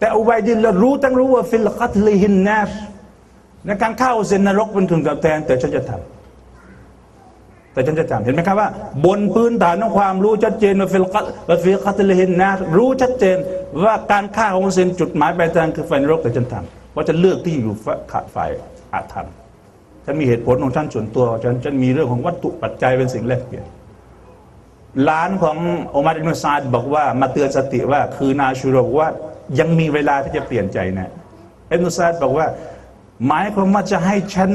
แต่อุบัยดินละรู้ตั้งรู้ว่าฟิลกัตลิฮินนาสในการเข้าเส้นนรกเป็นทุนกับแทน แต่ฉันจะทำแต่ฉันจะทำเห็นไหมครับว่า บนพื้นฐานของความรู้ชัดเจนว่าฟิลกัตว่าฟิลกัตลิฮินนาสรู้ชัดเจนว่าการฆ่าของเซนจุดหมายปลายทางคือไฟนรกแต่ฉันทำว่าจะเลือกที่อยู่ขาดฝ่ายอาธรรมฉันมีเหตุผลของฉันส่วนตัวฉันฉันมีเรื่องของวัตถุปัจจัยเป็นสิ่งแรกเปลี่ยนล้านของอุมัรอิบนุซาดบอกว่ามาเตือนสติว่า คือนาชูรบอกว่า ยังมีเวลาที่จะเปลี่ยนใจนะอิบนุซาดบอกว่า หมายความว่าจะให้ฉัน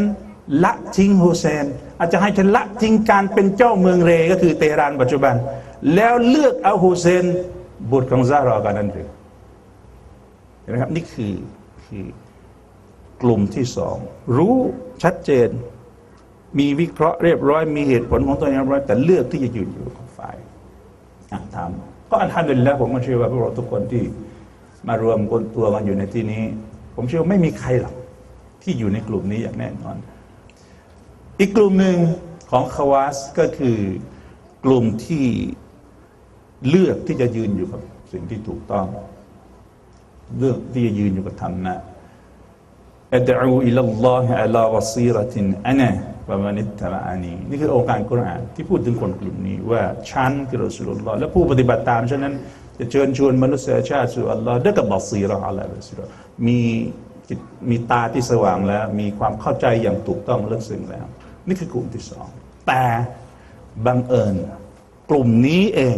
ละทิ้งฮุเซน อาจจะให้ฉันละทิ้งการเป็นเจ้าเมืองเรก็คือเตหรานปัจจุบัน แล้วเลือกเอาฮุเซนบุตรของซาลอกันนั้นหรือเห็นไหมครับนี่คือคือกลุ่มที่สองรู้ชัดเจน มีวิเคราะห์เรียบร้อย มีเหตุผลของตัวเองเรียบร้อย แต่เลือกที่จะยืนอยู่กับฝ่ายอะถามก็อันทันเดนแล้วผมก็เชื่อว่าพวกเราทุกคนที่ มารวมคนตัวกันอยู่ในที่นี้ ผมเชื่อว่าไม่มีใครหรอกที่อยู่ในกลุ่มนี้อย่างแน่นอน อีกกลุ่มหนึ่งของคาวาสก็คือกลุ่มที่เลือกที่จะยืนอยู่กับสิ่งที่ถูกต้อง เลือกที่จะยืนอยู่กับธรรมะอัดอูอิลลอฮิอัลาวซีรตินอันะวะมานิตตะอานีนี่คือองค์การกุรอานที่พูดถึงคนกลุ่มนี้ว่าฉันคือรอสุลลอฮ์และผู้ปฏิบัติตามฉะนั้น จะเชิญชวนมนุษยชาติสู่อัลลอฮ์ด้วยกับบอซีรออะไรบอซีรอมีจิตมีตาที่สว่างแล้ว มีความเข้าใจอย่างถูกต้องลึกซึ้งแล้ว นี่คือกลุ่มที่สองแต่บังเอิญ กลุ่มนี้เอง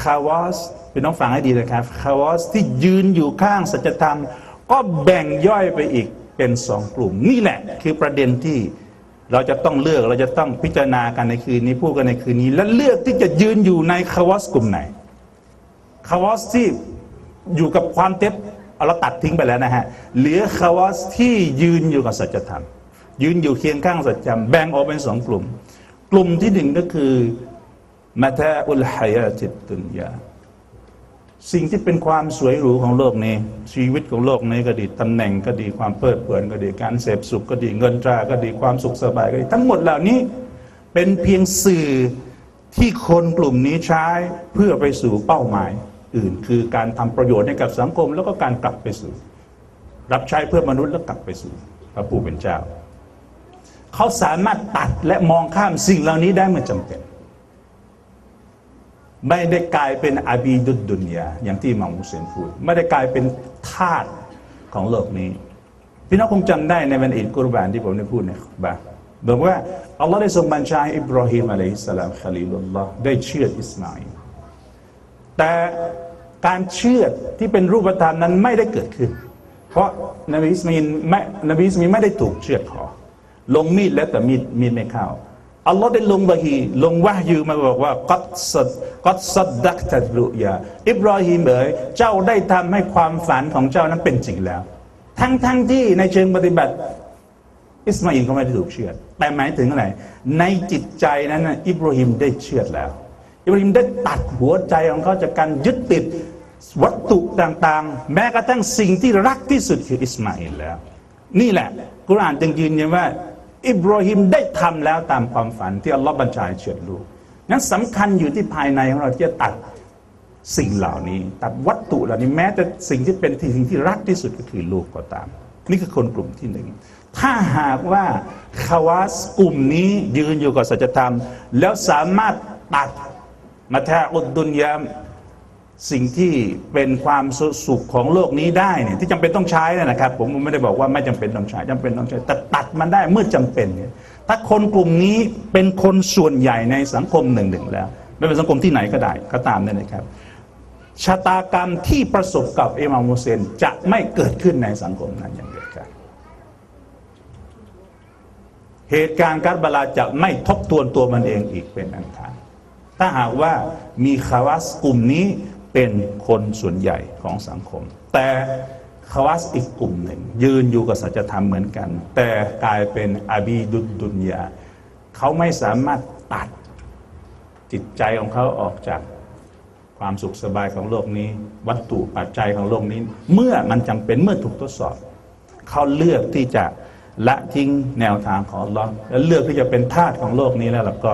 คาวาสพี่น้องฟังให้ดีนะครับคาวาสที่ยืนอยู่ข้างสัจธรรม ก็แบ่งย่อยไปอีกเป็นสองกลุ่ม นี่แหละ คือประเด็นที่เราจะต้องเลือกเราจะต้องพิจารณากันในคืนนี้พูดกันในคืนนี้ และเลือกที่จะยืนอยู่ในคาวาสกลุ่มไหน คาวาสที่อยู่กับความเท็จเราตัดทิ้งไปแล้วนะฮะ เหลือคาวาสที่ยืนอยู่กับสัจธรรม ยืนอยู่เคียงข้างสัจธรรม แบ่งออกเป็นสองกลุ่ม กลุ่มที่หนึ่งก็คือมาตาอุลฮายาติดุนยาสิ่งที่เป็นความสวยหรูของโลกนี้ ชีวิตของโลกนี้ก็ดีตำแหน่งก็ดีความเพลิดเพลินก็ดีการเสพสุขก็ดีเงินตราก็ดีความสุขสบายก็ดี ทั้งหมดเหล่านี้เป็นเพียงสื่อที่คนกลุ่มนี้ใช้เพื่อไปสู่เป้าหมาย อื่น คือการทำประโยชน์ให้กับสังคม แล้วก็การกลับไปสู่ รับใช้เพื่อมนุษย์แล้วกลับไปสู่พระผู้เป็นเจ้า เขาสามารถตัดและมองข้ามสิ่งเหล่านี้ได้เมื่อจำเป็น ไม่ได้กลายเป็นอาบีดุดดุนยาอย่างที่มามุเซนพูดไม่ได้กลายเป็นทาสของโลกนี้พี่น้องคงจำได้ในวันอิดกุรบานที่ผมได้พูดในบ้าบอกว่าอัลลอฮ์ได้ทรงบัญชาให้อิบราฮิมอะลัยฮิสสลามคลีลุลลอฮ์ได้เชื่ออิสมาอิล แต่การเชื่อที่เป็นรูปธรรมนั้นไม่ได้เกิดขึ้น เพราะนบีอิสมาอิลไม่นบีอิสมาอิลไม่ได้ถูกเชื่อขอลงมีดแล้วแต่มีดมีดไม่เข้าอัลลอฮ์ได้ลงบาฮีลงวะยูมาบอกว่ากัดสัดกัดสัดดักตัดรุยาอิบราฮิมเอ๋ยเจ้าได้ทำให้ความฝันของเจ้านั้นเป็นจริงแล้ว ทั้งทั้งที่ในเชิงปฏิบัติ อิสมาอิลก็ไม่ได้ถูกเชื่อแต่หมายถึงอะไรในจิตใจนั้นอิบราฮิมได้เชื่อแล้ว อิบราฮิมได้ตัดหัวใจของเขาจากการยึดติดวัตถุต่างๆ แม้กระทั่งสิ่งที่รักที่สุดคืออิสมาอิลแล้ว นี่แหละกุรอานจึงยืนยันว่า อิบราฮิมได้ทำแล้วตามความฝันที่อัลลอฮ์บัญชาเชิดลูกนั้นสำคัญอยู่ที่ภายในของเราที่จะตัดสิ่งเหล่านี้ ตัดวัตถุเหล่านี้แม้แต่สิ่งที่เป็นสิ่งที่รักที่สุดก็คือลูกก็ตาม นี่คือคนกลุ่มที่หนึ่งถ้าหากว่าคาวาสกลุ่มนี้ยืนอยู่กับสัจธรรม แล้วสามารถตัด มาแทอุดดุนยามสิ่งที่เป็นความสุขของโลกนี้ได้เนี่ยที่จำเป็นต้องใช้นะครับ ผมไม่ได้บอกว่าไม่จำเป็นต้องใช้จำเป็นต้องใช้แต่ตัดมันได้เมื่อจำเป็นเนี่ยถ้าคนกลุ่มนี้เป็นคนส่วนใหญ่ในสังคมหนึ่งหนึ่งแล้วไม่เป็นสังคมที่ไหนก็ได้ก็ตามนี่นะครับชะตากรรมที่ประสบกับเอมามูเซนจะไม่เกิดขึ้นในสังคมนั้นอย่างเด็ดขาดเหตุการณ์การบลาจะไม่ทบทวนตัวมันเองอีกเป็นอันขาด ถ้าหากว่ามีคาวัสกลุ่มนี้เป็นคนส่วนใหญ่ของสังคม แต่คาวัสอีกกลุ่มหนึ่ง ยืนอยู่กับสัจธรรมเหมือนกัน แต่กลายเป็นอาบีดุดุนยาเขาไม่สามารถตัดจิตใจของเขาออกจากความสุขสบายของโลกนี้ วัตถุปัจจัยของโลกนี้ เมื่อมันจำเป็นเมื่อถูกทดสอบ เขาเลือกที่จะละทิ้งแนวทางของลอและเลือกที่จะเป็นทาสของโลกนี้แล้วแล้วก็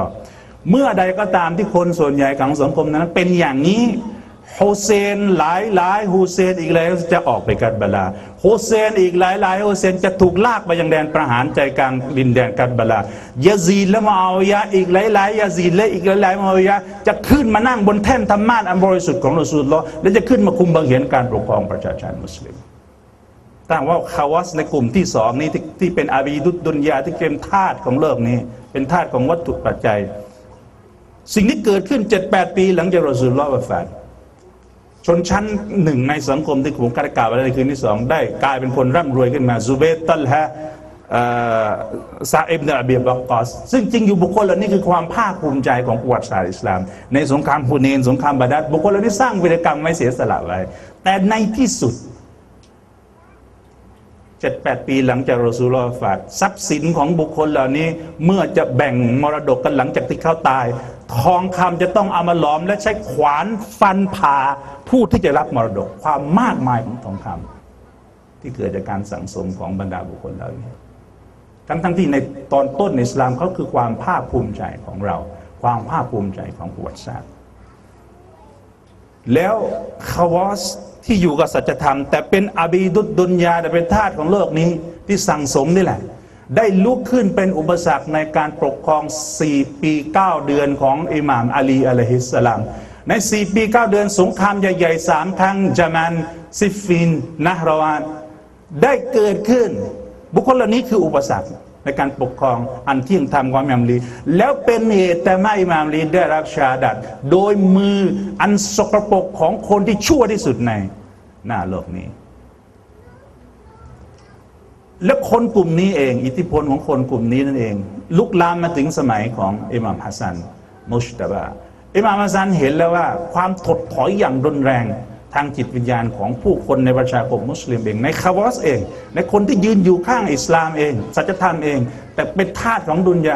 เมื่อใดก็ตามที่คนส่วนใหญ่ของสังคมนั้น เป็นอย่างนี้ฮุเซนหลายหลายฮุเซนอีกหลายจะออกไปกัดบลาฮุเซนอีกหลายหลายฮุเซนจะถูกลากไปยังแดนประหารใจกลางดินแดนกัดบลายาซีและมาอายะอีกหลายหลายยาซีและอีกหลายหลายมาอายะจะขึ้นมานั่งบนแท่นธรรมาอันบริสุทธิ์ของรอสูลลอและจะขึ้นมาคุมบังเหียนการปกครองประชาชนมุสลิมต่างว่าคาวัสในกลุ่มที่สองนี้ที่ที่เป็นอาบีดุดดุนยาที่เป็นทาสของโลกนี้ เป็นทาสของวัตถุปัจจัย สิ่งที่เกิดขึ้นเจ็ดแปดปีหลังจากรอสูลลอฮ์วะฟาดชนชั้นหนึ่งในสังคมที่ผมกล่าวไว้ในคืนที่สองได้กลายเป็นคนร่ำรวยขึ้นมาซูเบตัลฮะซาอิบเนอบียบักกอสซึ่งจริงอยู่บุคคลเหล่านี้คือความภาคภูมิใจของประวัติศาสตร์อิสลาม ในสงครามฮูเนนสงครามบาดัดบุคคลเหล่านี้สร้างวีรกรรมไม่เสียสละไว้ แต่ในที่สุดเจ็ดแปดปีหลังจากรอซูลอฟาดทรัพย์สินของบุคคลเหล่านี้เมื่อจะแบ่งมรดกกันหลังจากที่เขาตาย ทองคำจะต้องเอามาหลอม และใช้ขวานฟันผ่าผู้ที่จะรับมรดกความมากมายของทองคำที่เกิดจากการสั่งสมของบรรดาบุคคลเหล่านี้ทั้งทั้งที่ในตอนต้นในอิสลามเขาคือความภาคภูมิใจของเรา ความภาคภูมิใจของประวัติศาสตร์แล้วคาวอสที่อยู่กับสัจธรรม แต่เป็นอาบีดุดดุนยาแต่เป็นทาสของโลกนี้ที่สั่งสมนี่แหละ ได้ลุกขึ้นเป็นอุปสรรคในการปกครอง 4 ปี 9 เดือนของอิหม่ามอาลีอะลัยฮิสสลาม ใน 4 ปี 9 เดือนสงครามใหญ่ๆสามครั้งจามันซิฟฟินนะฮราวานได้เกิดขึ้น บุคคลเหล่านี้คืออุปสรรคในการปกครองอันเที่ยงธรรมของอิหม่ามลี แล้วเป็นเหตุแต่ไม่อิหม่ามลีได้รับชาดัด โดยมืออันสกปรกของคนที่ชั่วที่สุดในหน้าโลกนี้ และคนกลุ่มนี้เอง อิทธิพลของคนกลุ่มนี้นั่นเอง ลุกลามมาถึงสมัยของอิหม่ามฮัสซันมุชตะบาอิหม่ามฮัสซันเห็นแล้วว่าความถดถอยอย่างรุนแรงทางจิตวิญญาณของผู้คนในประชาคมมุสลิมเอง ในคาวอสเอง ในคนที่ยืนอยู่ข้างอิสลามเองสัจธรรมเอง แต่เป็นทาสของดุนยา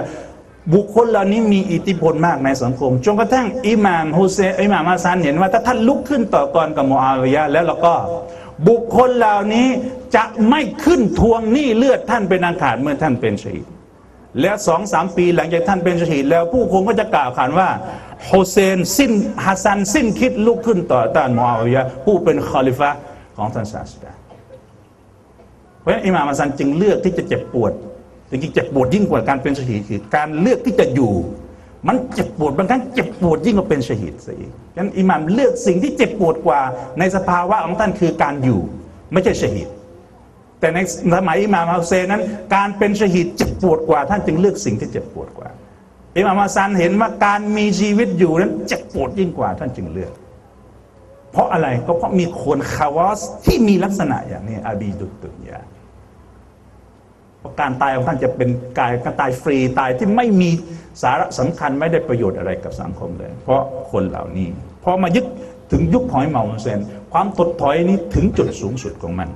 บุคคลเหล่านี้มีอิทธิพลมากในสังคมจนกระทั่งอิหม่ามฮุเซอิหม่ามฮัสซันเห็นว่าถ้าท่านลุกขึ้นต่อกรกับมูอาวิยะแล้วเราก็ บุคคลเหล่านี้ จะไม่ขึ้นทวงหนี้เลือดท่านเป็นอันขาดเมื่อท่านเป็นชีแล้วสองสามปีหลังจากท่านเป็นชีดแล้วผู้คนก็จะกล่าวขานว่าฮุเซนสิ้นฮัสซันสิ้นคิดลุกขึ้นต่อต้านมูอาวิยะผู้เป็นคอลิฟะของท่านศาสดาเพราะฉะนั้นอิหม่ามฮัสซันจึงเลือกที่จะเจ็บปวดจริงๆเจ็บปวดยิ่งกว่าการเป็นชหีดคือการเลือกที่จะอยู่ มันเจ็บปวดบางครั้งเจ็บปวดยิ่งกว่าเป็นชหีดซะอีกฉะนั้นอิหม่ามเลือกสิ่งที่เจ็บปวดกว่าในสภาวะของท่านคือการอยู่ ไม่ใช่ชหีด แต่ในสมัยอิหม่ามฮุเซนนั้น การเป็นชหีดเจ็บปวดกว่า ท่านจึงเลือกสิ่งที่เจ็บปวดกว่าอิหม่ามฮัสซันเห็นว่าการมีชีวิตอยู่นั้นเจ็บปวดยิ่งกว่า ท่านจึงเลือก เพราะอะไรก็เพราะมีคนคาวอสที่มีลักษณะอย่างนี้อาบีดุตตุนยาะการตายของท่านจะเป็นกายการตายฟรีตายที่ไม่มีสาระสำคัญไม่ได้ประโยชน์อะไรกับสังคมเลย เพราะคนเหล่านี้พอมายึดถึงยุคของอิหม่ามฮุเซนความตดถอยนี้ถึงจุดสูงสุดของมัน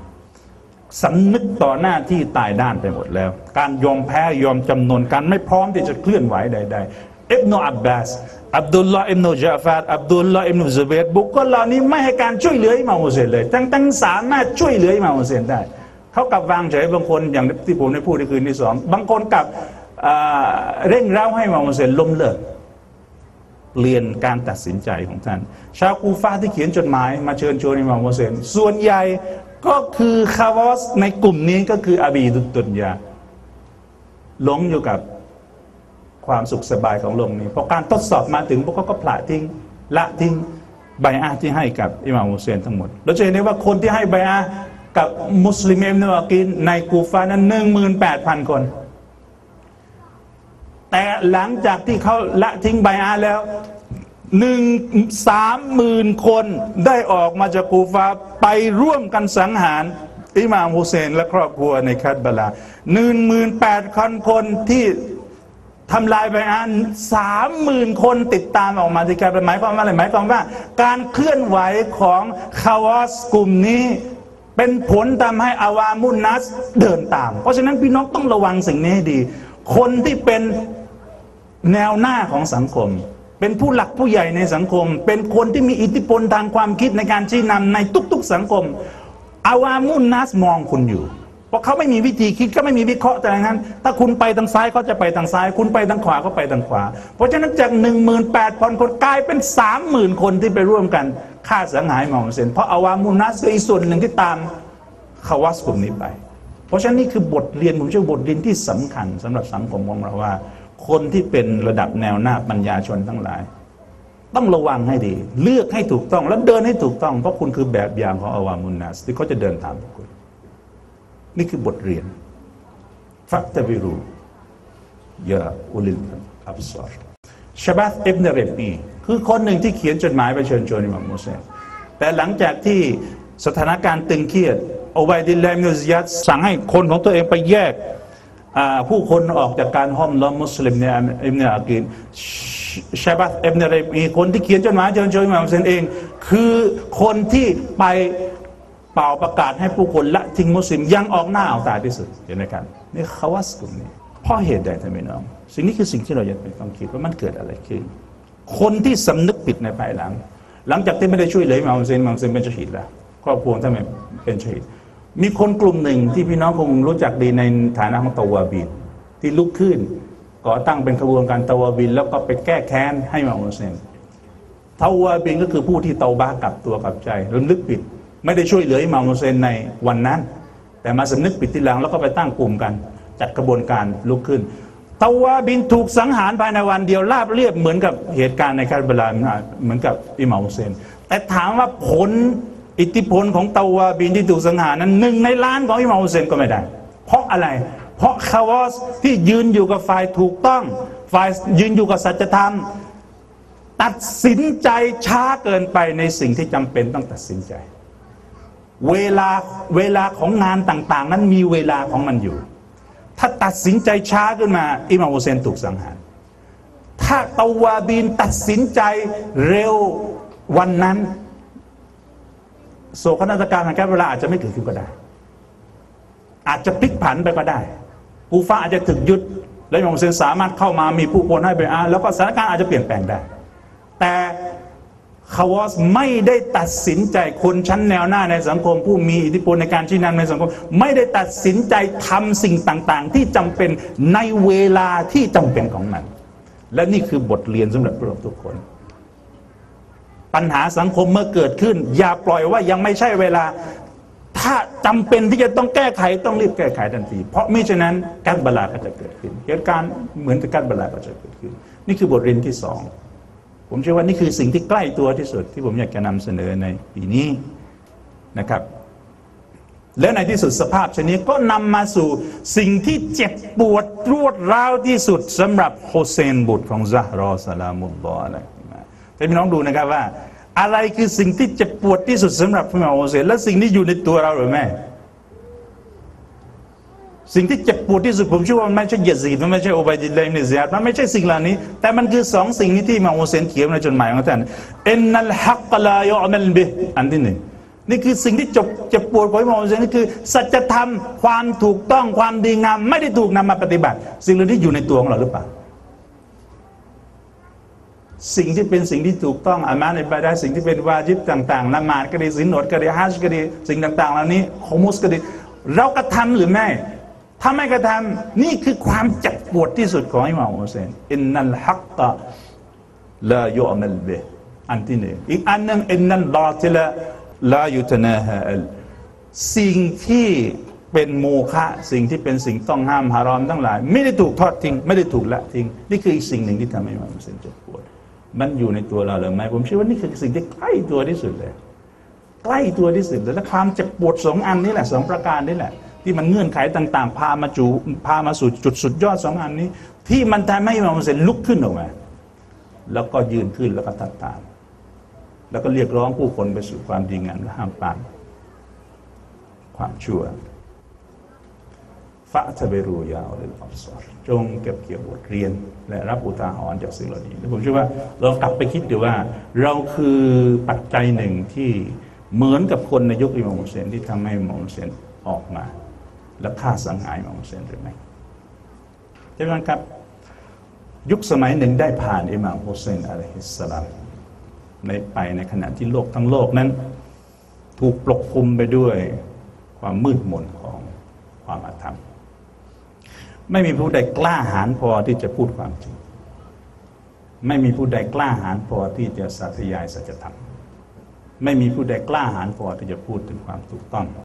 สำนึกต่อหน้าที่ตายด้านไปหมดแล้ว การยอมแพ้ยอมจำนนการไม่พร้อมที่จะเคลื่อนไหวใดๆอิบนาอับบาสอับดุลลาห์อิบนาจาฟาดอับดุลลาห์อิบนาซุเบตบุคคลเหล่านี้ไม่ให้การช่วยเหลืออิมามุเซนเลย ทั้งทั้งสามารถช่วยเหลืออิมามุเซนได้ เขากลับวางเฉยบางคนอย่างที่ผมได้พูดในคืนที่สองบางคนกลับเร่งเร้าให้อิมามุเซนล้มเลิกเรียนการตัดสินใจของท่าน ชาวกูฟาที่เขียนจดหมายมาเชิญชวนอิหม่ามมุเซนส่วนใหญ่ ก็คือคาวอสในกลุ่มนี้ก็คืออาบีดุตุนยาหลงอยู่กับความสุขสบายของโลกนี้พอการทดสอบมาถึงพวกเขาก็ผละทิ้งละทิ้งใบอาที่ให้กับอิหม่ามมุเซนทั้งหมดเราจะเห็นได้ว่าคนที่ให้ใบอากับมุสลิมเอมนวากินในกูฟานั้นหนึ่งหมื่นแปดพันคน แต่หลังจากที่เขาละทิ้งใบอาแล้ว หนึ่งสามหมื่นคนได้ออกมาจากกูฟาไปร่วมกันสังหารอิหม่ามฮุเซนและครอบครัวในคัตบลาหนึ่งหมื่นแปดพันคนที่ทำลายไปอันสามหมื่นคนติดตามออกมาที่การหมายความว่าอะไรหมายความว่า การเคลื่อนไหวของคาวอสกลุ่มนี้เป็นผลทำให้อาวามุนนัสเดินตาม เพราะฉะนั้นพี่น้องต้องระวังสิ่งนี้ให้ดี คนที่เป็นแนวหน้าของสังคม เป็นผู้หลักผู้ใหญ่ในสังคม เป็นคนที่มีอิทธิพลทางความคิดในการชี้นำในทุก ๆ สังคม อาวามุนนัสมองคุณอยู่เพราะเขาไม่มีวิธีคิดก็ไม่มีวิเคราะห์แต่นั้น ถ้าคุณไปทางซ้ายเขาจะไปทางซ้าย คุณไปทางขวาก็ไปทางขวา เพราะฉะนั้นจากหนึ่งหมื่นแปดพันคนกลายเป็นสามหมื่นคนที่ไปร่วมกันฆ่าสังหารหม่ามเซนเพราะอาวามุนัสก็อีกส่วนหนึ่งที่ตามคาวัสกลุ่มนี้ไป เพราะฉะนั้นนี่คือบทเรียนผมเชื่อบทเรียนที่สำคัญสำหรับสังคมของเราว่า คนที่เป็นระดับแนวหน้าปัญญาชนทั้งหลาย ต้องระวังให้ดี เลือกให้ถูกต้องแล้วเดินให้ถูกต้องเพราะคุณคือแบบอย่างของอาวามุนนัสที่เขาจะเดินตามคุณ นี่คือบทเรียนฟักตะบิรูยาอุลิลอับซอรชาบัตอิบเนเรบีคือคนหนึ่งที่เขียนจดหมายไปเชิญชวนอิหม่ามมุสลิมแต่หลังจากที่สถานการณ์ตึงเครียดอุบัยดิลลมิอุซยัดสั่งให้คนของตัวเองไปแยก ผู้คนออกจากการห้อมล้อมมุสลิมเนี่ยอิบเนอากีนชาบัตอิบเนเรบีคนที่เขียนจดหมายเชิญชวนมามมุสลิมเอง คือคนที่ไปเป่าประกาศให้ผู้คนละทิ้งมุสลิมยังออกหน้าออกตาที่สุดเห็นไหมครับนี่เขาวัสกลุ่มนี้เพราะเหตุใดท่านพี่น้อง สิ่งนี้คือสิ่งที่เราอยากเป็นความคิดว่ามันเกิดอะไรขึ้น คนที่สำนึกผิดในภายหลัง หลังจากที่ไม่ได้ช่วยเหลือมาเซนมาเซนเป็นชหิดแล้วครอบครัวท่านเป็นชหิด มีคนกลุ่มหนึ่งที่พี่น้องคงรู้จักดีในฐานะของตาวาบินที่ลุกขึ้นก่อตั้งเป็นขบวนการตาวาบิน แล้วก็ไปแก้แค้นให้มาอุเซนตาวาบินก็คือผู้ที่เตาบ้ากับตัวกับใจรำลึกผิด ไม่ได้ช่วยเหลืออิหม่ามอุเซนในวันนั้น แต่มาสำนึกผิดทีหลังแล้วก็ไปตั้งกลุ่มกัน จัดกระบวนการลุกขึ้นตาวาบินถูกสังหารภายในวันเดียวราบเรียบเหมือนกับเหตุการณ์ในคาร์บลาเหมือนกับอิหม่ามฮุเซนแต่ถามว่าผล อิทธิพลของตาวาบินที่ถูกสังหารนั้นหนึ่งในล้านของอิหม่ามฮุเซนก็ไม่ได้ เพราะอะไร เพราะคาวอสที่ยืนอยู่กับฝ่ายถูกต้อง ฝ่ายยืนอยู่กับสัจธรรม ตัดสินใจช้าเกินไปในสิ่งที่จำเป็นต้องตัดสินใจ เวลาเวลาของงานต่างๆ นั้นมีเวลาของมันอยู่ ถ้าตัดสินใจช้าขึ้นมาอิมามฮุเซนถูกสังหารถ้าตาวาบีนตัดสินใจเร็ววันนั้น โศกนาฏการแห่งการเวลาอาจจะไม่เกิดขึ้นก็ได้ อาจจะพลิกผันไปก็ได้กูฟ้าอาจจะถึกยุดและอิมามฮุเซนสามารถเข้ามามีผู้คนให้ไปอ่านแล้วก็สถานการณ์อาจจะเปลี่ยนแปลงได้ แต่คาวอสไม่ได้ตัดสินใจคนชั้นแนวหน้าในสังคม ผู้มีอิทธิพลในการชี้นำในสังคม ไม่ได้ตัดสินใจทำสิ่งต่างๆ ที่จำเป็นในเวลาที่จำเป็นของมัน และนี่คือบทเรียนสำหรับพวกเราทุกคน ปัญหาสังคมเมื่อเกิดขึ้น อย่าปล่อยว่ายังไม่ใช่เวลา ถ้าจำเป็นที่จะต้องแก้ไขต้องรีบแก้ไขทันที เพราะมิฉะนั้นการบลาก็จะเกิดขึ้นเหตุการณ์เหมือนกับการบลาก็จะเกิดขึ้น นี่คือบทเรียนที่สองผมเชื่อว่านี่คือสิ่งที่ใกล้ตัวที่สุดที่ผมอยากจะนำเสนอในปีนี้นะครับ และในที่สุดสภาพชนิดก็นำมาสู่สิ่งที่เจ็บปวดรวดร้าวที่สุดสำหรับโฮเซนบุตรของซาฮรอสลามุลลอฮ์ อะไรแต่พี่น้องดูนะครับว่า อะไรคือสิ่งที่เจ็บปวดที่สุดสำหรับพระโฮเซนและสิ่งที่อยู่ในตัวเราหรือไม่สิ่งที่เจ็บปวดที่สุดผมเชื่อว่ามันไม่ใช่เยซีดมันไม่ใช่โอบายดิเลมเนซียดมันไม่ใช่สิ่งเหล่านี้ แต่มันคือสองสิ่งนี้ที่มาโอเซนเขียนในจดหมายของท่านอินนัลฮักลายอมัลบิอันที่หนึ่งนี่คือสิ่งที่จบเจ็บปวดของมาโอเซนนี่คือ สัจธรรมความถูกต้องความดีงาม ไม่ได้ถูกนำมาปฏิบัติ สิ่งเหล่านี้อยู่ในตัวของเราหรือเปล่า สิ่งที่เป็นสิ่งที่ถูกต้องอามาในบาดาสิ่งที่เป็นวาจิบต่างๆละหมาดก็ดีสินอดก็ดีฮัจก็ดีสิ่งต่างๆเหล่านี้โฮมุสก็ดีเรากระทำหรือไม่ถ้าไม่กระทำนี่คือความเจ็บปวดที่สุดของอิหม่ามฮุเซนอินนัลฮักตะลาโยมัลเบอันที่หนึ่งอีกอันหนึ่งอินนัลบาติละลายุตนาฮะสิ่งที่เป็นโมฆะสิ่งที่เป็นสิ่งต้องห้ามฮารอมทั้งหลาย ไม่ได้ถูกทอดทิ้ง ไม่ได้ถูกละทิ้ง นี่คืออีกสิ่งหนึ่งที่ทำให้ม่ามฮุเซนเจ็บปวด มันอยู่ในตัวเราหรือไม่ผมเชื่อว่านี่คือสิ่งที่ใกล้ตัวที่สุดเลย ใกล้ตัวที่สุดเลยและความเจ็บปวดสองอันนี้แหละสองประการนี้แหละ ที่มันเงื่อนไขต่าง ๆ พามาจูพามาสู่จุดสุดยอดสองอันนี้ ที่มันทำให้อิหม่ามฮุเซนลุกขึ้นออกมาแล้วก็ยืนขึ้นแล้วก็ตัดตามแล้วก็เรียกร้องผู้คนไปสู่ความดีงามและห้ามปานความชั่ว ฟะทะเบรูยาวเลยอับสอรจงเก็บเกี่ยวบทเรียน และรับอุทาหรณ์จากสิ่งเหล่านี้ผมเชื่อว่าเรากลับไปคิดดูว่า เราคือปัจจัยหนึ่งที่เหมือนกับคนในยุคอิหม่ามเซนที่ทำให้อิหม่ามเซนออกมา แล้วฆ่าสังหารอิหม่ามเซนหรือไม่ใช่ไหมครับยุคสมัยหนึ่งได้ผ่านอิหม่ามฮุเซนอะลัยฮิสสลามในไปในขณะที่โลกทั้งโลกนั้น ถูกปกคลุมไปด้วยความมืดมนของความอาธรรม ไม่มีผู้ใดกล้าหาญพอที่จะพูดความจริง ไม่มีผู้ใดกล้าหาญพอที่จะสาธยายสัจธรรม ไม่มีผู้ใดกล้าหาญพอที่จะพูดถึงความถูกต้อง